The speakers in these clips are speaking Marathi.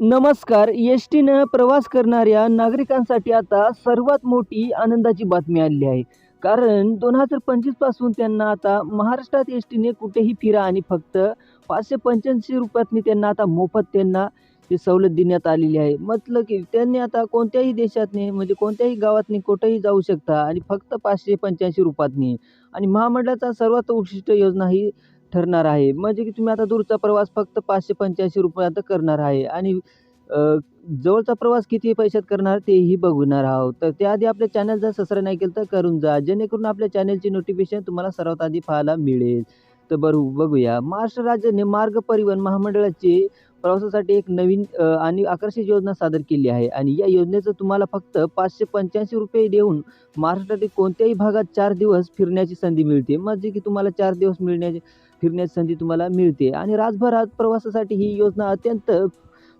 नमस्कार एस टीनं प्रवास करणाऱ्या नागरिकांसाठी आता सर्वात मोठी आनंदाची बातमी आलेली आहे. कारण दोन हजार पंचवीसपासून त्यांना आता महाराष्ट्रात एस टीने कुठेही फिरा आणि फक्त पाचशे पंच्याऐंशी रुपयातनी त्यांना आता मोफत त्यांना ही सवलत देण्यात आलेली आहे. म्हटलं की त्यांनी आता कोणत्याही देशातने म्हणजे कोणत्याही गावातनी कुठेही जाऊ शकता आणि फक्त पाचशे पंच्याऐंशी रुपयातनी. आणि महामंडळाचा सर्वात उत्कृष्ट योजना ही ठरणार आहे. म्हणजे की तुम्ही आता दूरचा प्रवास फक्त पाचशे पंच्याऐंशी रुपयात करणार आहे. आणि जवळचा प्रवास किती पैशात करणार तेही बघणार आहोत. तर त्याआधी आपल्या चॅनल जर सबस्क्राईब नाही केलं तर करून जा. जेणेकरून आपल्या चॅनलची नोटिफिकेशन तुम्हाला सर्वात आधी पाहायला मिळेल. तर बरू बघूया. महाराष्ट्र राज्याने मार्ग परिवहन महामंडळाचे प्रवासासाठी एक नवीन आणि आकर्षक योजना सादर केली आहे. आणि या योजनेचं तुम्हाला फक्त पाचशे पंच्याऐंशी रुपये देऊन महाराष्ट्रातील कोणत्याही भागात चार दिवस फिरण्याची संधी मिळते. म्हणजे की तुम्हाला चार दिवस मिळण्याची फिरण्याची संधी तुम्हाला मिळते. आणि राजभरात प्रवासासाठी ही योजना अत्यंत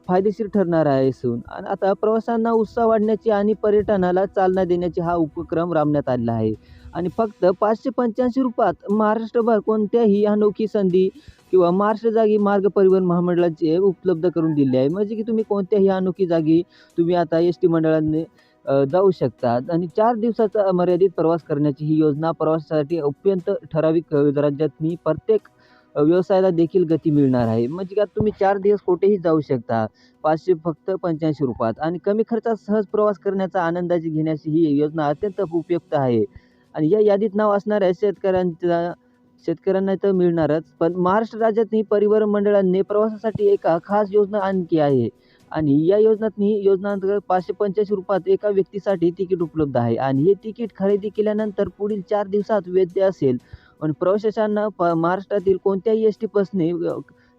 फायदेशीर ठरणार आहे असून आणि आता प्रवाशांना उत्साह वाढण्याची आणि पर्यटनाला चालना देण्याची हा उपक्रम राबण्यात आलेला आहे. आणि फक्त पाचशे पंच्याऐंशी रुपयात महाराष्ट्रभर कोणत्याही अनोखी संधी किंवा महाराष्ट्र जागी मार्ग परिवहन महामंडळाचे उपलब्ध करून दिले आहे. म्हणजे की तुम्ही कोणत्याही अनोखी जागी तुम्ही आता एस टी मंडळाने जाऊ शकतात. आणि चार दिवसाचा मर्यादित प्रवास करण्याची ही योजना प्रवासासाठी अत्यंत ठराविक राज्यातनी प्रत्येक व्यवसायाला देखील गती मिळणार आहे. म्हणजे का तुम्ही चार दिवस कुठेही जाऊ शकता. पाचशे फक्त पंच्याऐंशी रुपयात. आणि कमी खर्चात सहज प्रवास करण्याचा आनंदाची घेण्याची ही योजना अत्यंत उपयुक्त आहे. आणि या यादीत नाव असणाऱ्या शेतकऱ्यांचा शेतकऱ्यांना तर मिळणारच. पण महाराष्ट्र राज्यातही परिवहन मंडळांनी प्रवासासाठी एका खास योजना आणखी आहे. आणि या योजनातनी योजनांतर्गत पाचशे पंच्याऐंशी रुपयात एका व्यक्तीसाठी तिकीट उपलब्ध आहे. आणि हे तिकीट खरेदी केल्यानंतर पुढील चार दिवसात वैध असेल. आणि प्रवाशांना प महाराष्ट्रातील कोणत्याही एस टी बसने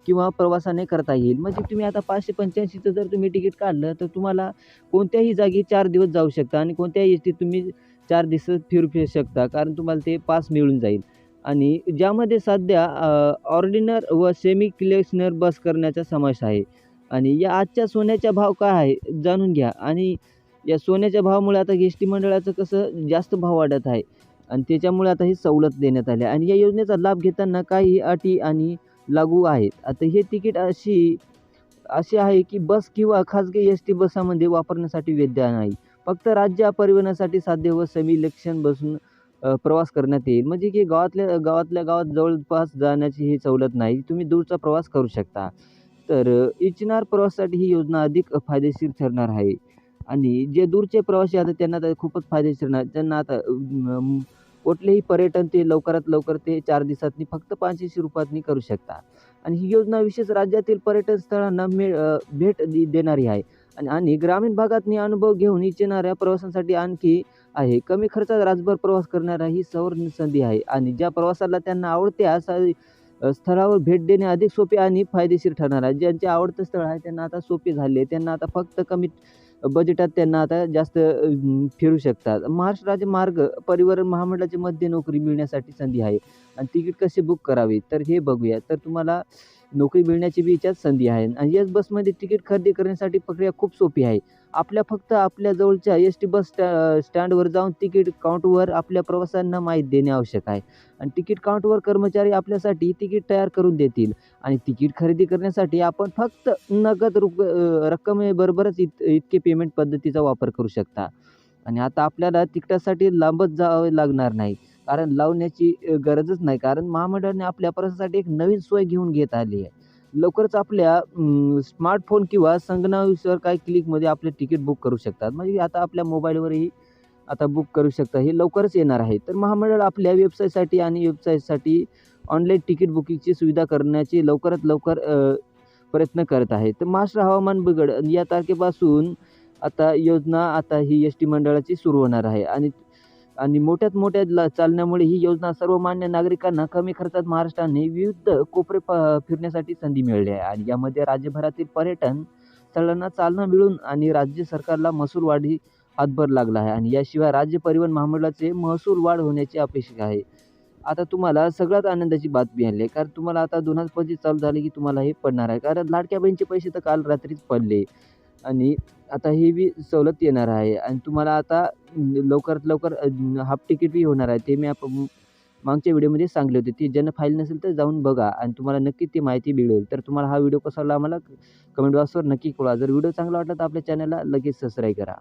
किंवा प्रवासाने करता येईल. म्हणजे तुम्ही आता पाचशे पंच्याऐंशीचं जर तुम्ही तिकीट काढलं तर तुम्हाला कोणत्याही जागी चार दिवस जाऊ शकता आणि कोणत्याही एस टीत तुम्ही चार दिवस फिरू फिरू शकता. कारण तुम्हाला ते पास मिळून जाईल. आणि ज्यामध्ये सध्या ऑर्डिनर व सेमी क्लेक्शनर बस करण्याचा समावेश आहे. आणि या आजच्या सोन्याचा भाव काय आहे जाणून घ्या. आणि या सोन्याच्या भावामुळे आता एस टी मंडळाचं कसं जास्त भाव वाढत आहे आणि त्याच्यामुळे आता ही सवलत देण्यात आली आहे. आणि या योजनेचा लाभ घेताना काही अटी आणि लागू आहेत. आता हे तिकीट अशी अशी आहे की बस किंवा खाजगी एस टी बसामध्ये वापरण्यासाठी वैध नाही. फक्त राज्य परिवहनासाठी साध्य व समी इलेक्शन बसून प्रवास करण्यात येईल. म्हणजे की गावातल्या गावातल्या गावात जवळपास जाण्याची ही सवलत नाही. तुम्ही दूरचा प्रवास करू शकता. तर इचनार प्रवासासाठी ही योजना अधिक फायदेशीर ठरणार आहे. आणि जे दूरचे प्रवासी आता त्यांना तर खूपच फायदेशीर ठरणार. त्यांना आता कुठलेही पर्यटन ते लवकरात लवकर ते चार दिवसातनी फक्त पाचशे रुपयातनी करू शकता आणि ही योजना विशेष राज्यातील पर्यटन स्थळांना मिळ भेट दि देणारी आहे. आणि आणि ग्रामीण भागातनी अनुभव घेऊन इच्छिणाऱ्या प्रवासांसाठी आणखी आहे. कमी खर्चात राजभर प्रवास करणारा ही सवर्ण संधी आहे. आणि ज्या प्रवासाला त्यांना आवडते असा स्थळावर भेट देणे अधिक सोपे आणि फायदेशीर ठरणार आहे. ज्यांचे आवडतं स्थळ आहे त्यांना आता सोपे झाले त्यांना आता फक्त कमी बजेटात त्यांना आता जास्त फिरू शकतात. महाराष्ट्र राज्य मार्ग परिवहन महामंडळाचे मध्ये नोकरी मिळण्यासाठी संधी आहे. आणि तिकीट कसे बुक करावे? तर हे बघूया. तर तुम्हाला नोकरी मिळण्याची बी याच्यात संधी आहे. आणि एस बसमध्ये तिकीट खरेदी करण्यासाठी प्रक्रिया खूप सोपी आहे. आपल्या फक्त आपल्या जवळच्या एस टी बस स्टॅ स्टँडवर जाऊन तिकीट काउंटवर आपल्या प्रवाशांना माहीत देणे आवश्यक आहे. आणि तिकीट काउंटवर कर्मचारी आपल्यासाठी तिकीट तयार करून देतील. आणि तिकीट खरेदी करण्यासाठी आपण फक्त नगद रुप रक्कमेबरोबरच इत इतके पेमेंट पद्धतीचा वापर करू शकता. आणि आता आपल्याला तिकिटासाठी लांबच जावे लागणार नाही. कारण लावण्याची गरजच नाही. कारण महामंडळाने आपल्या प्रवासासाठी एक नवीन सोय घेऊन घेत आली आहे. लवकरच आपल्या स्मार्टफोन किंवा संगणकावर काही क्लिकमध्ये आपले तिकीट बुक करू शकतात. म्हणजे आता आपल्या मोबाईलवरही आता बुक करू शकता. हे लवकरच येणार आहे. तर महामंडळ आपल्या वेबसाईटसाठी आणि वेबसाईटसाठी ऑनलाईन तिकीट बुकिंगची सुविधा करण्याची लवकरात लवकर प्रयत्न करत आहे. तर महाराष्ट्र हवामान बिघड या तारखेपासून आता योजना आता ही एस टी मंडळाची सुरू होणार आहे. आणि आणि मोठ्यात मोठ्या ला चालण्यामुळे ही योजना सर्वमान्य नागरिकांना कमी खर्चात महाराष्ट्राने विविध कोपरे प फिरण्यासाठी संधी मिळाली आहे. आणि यामध्ये राज्यभरातील पर्यटन स्थळांना चालना मिळून आणि राज्य सरकारला महसूल वाढी हातभार लागला आहे. आणि याशिवाय राज्य परिवहन महामंडळाचे महसूल वाढ होण्याची अपेक्षा आहे. आता तुम्हाला सगळ्यात आनंदाची बातमी आली आहे. कारण तुम्हाला आता दोन हजार पंचवीस चालू झाले की तुम्हाला हे पडणार आहे. कारण लाडक्या बहिणीचे पैसे तर काल रात्रीच पडले. आणि आता ही बी सवलत येणार आहे आणि तुम्हाला आता लवकरात लवकर हाफ तिकीट बी होणार आहे. ते मी आप मागच्या व्हिडिओमध्ये सांगले होते. ती ज्यांना फाईल नसेल तर जाऊन बघा आणि तुम्हाला नक्की ती माहिती मिळेल. तर तुम्हाला हा व्हिडिओ कसा वाटला आम्हाला कमेंट बॉक्सवर नक्की कळवा. जर व्हिडिओ चांगला वाटला तर आपल्या चॅनलला लगेच सबस्क्राईब करा.